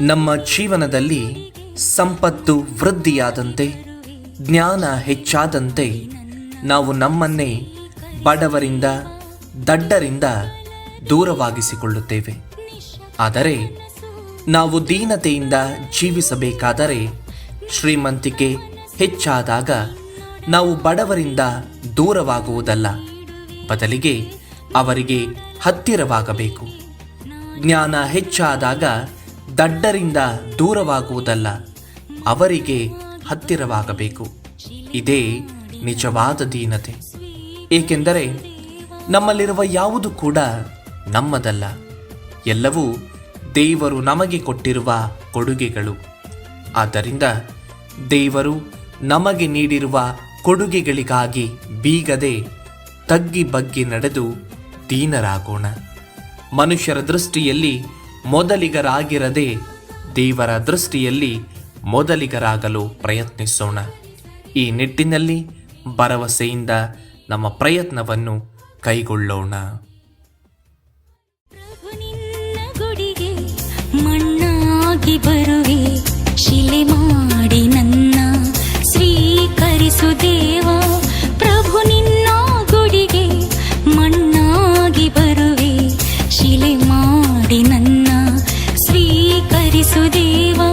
ನಮ್ಮ ಜೀವನದಲ್ಲಿ ಸಂಪತ್ತು ವೃದ್ಧಿಯಾದಂತೆ, ಜ್ಞಾನ ಹೆಚ್ಚಾದಂತೆ, ನಾವು ನಮ್ಮನ್ನೇ ಬಡವರಿಂದ, ದಡ್ಡರಿಂದ ದೂರವಾಗಿಸಿಕೊಳ್ಳುತ್ತೇವೆ. ಆದರೆ, ನಾವು ದೀನತೆಯಿಂದ ಜೀವಿಸಬೇಕಾದರೆ, ಶ್ರೀಮಂತಿಕೆ ಹೆಚ್ಚಾದಾಗ ನಾವು ಬಡವರಿಂದ ದೂರವಾಗುವುದಲ್ಲ. ಬದಲಿಗೆ ಅವರಿಗೆ ಹತ್ತಿರವಾಗಬೇಕು. ಜ್ಞಾನ ಹೆಚ್ಚಾದಾಗ ದಡ್ಡರಿಂದ ದೂರವಾಗುವುದಲ್ಲ, ಅವರಿಗೆ ಹತ್ತಿರವಾಗಬೇಕು. ಇದೇ ನಿಜವಾದ ದೀನತೆ. ಏಕೆಂದರೆ ನಮ್ಮಲ್ಲಿರುವ ಯಾವುದು ಕೂಡ ನಮ್ಮದಲ್ಲ. ಎಲ್ಲವೂ ದೇವರು ನಮಗೆ ಕೊಟ್ಟಿರುವ ಕೊಡುಗೆಗಳು. ಆದ್ದರಿಂದ ದೇವರು ನಮಗೆ ನೀಡಿರುವ ಕೊಡುಗೆಗಳಿಗಾಗಿ ಬೀಗದೆ ತಗ್ಗಿ ಬಗ್ಗಿ ನಡೆದು ದೀನರಾಗೋಣ. ಮನುಷ್ಯರ ದೃಷ್ಟಿಯಲ್ಲಿ ಮೊದಲಿಗರಾಗಿರದೆ ದೇವರ ದೃಷ್ಟಿಯಲ್ಲಿ ಮೊದಲಿಗರಾಗಲು ಪ್ರಯತ್ನಿಸೋಣ. ಈ ನಿಟ್ಟಿನಲ್ಲಿ ಭರವಸೆಯಿಂದ ನಮ್ಮ ಪ್ರಯತ್ನವನ್ನು ಕೈಗೊಳ್ಳೋಣ. ಮಣ್ಣಾಗಿ ಬರುವೆ. దిసుదేవా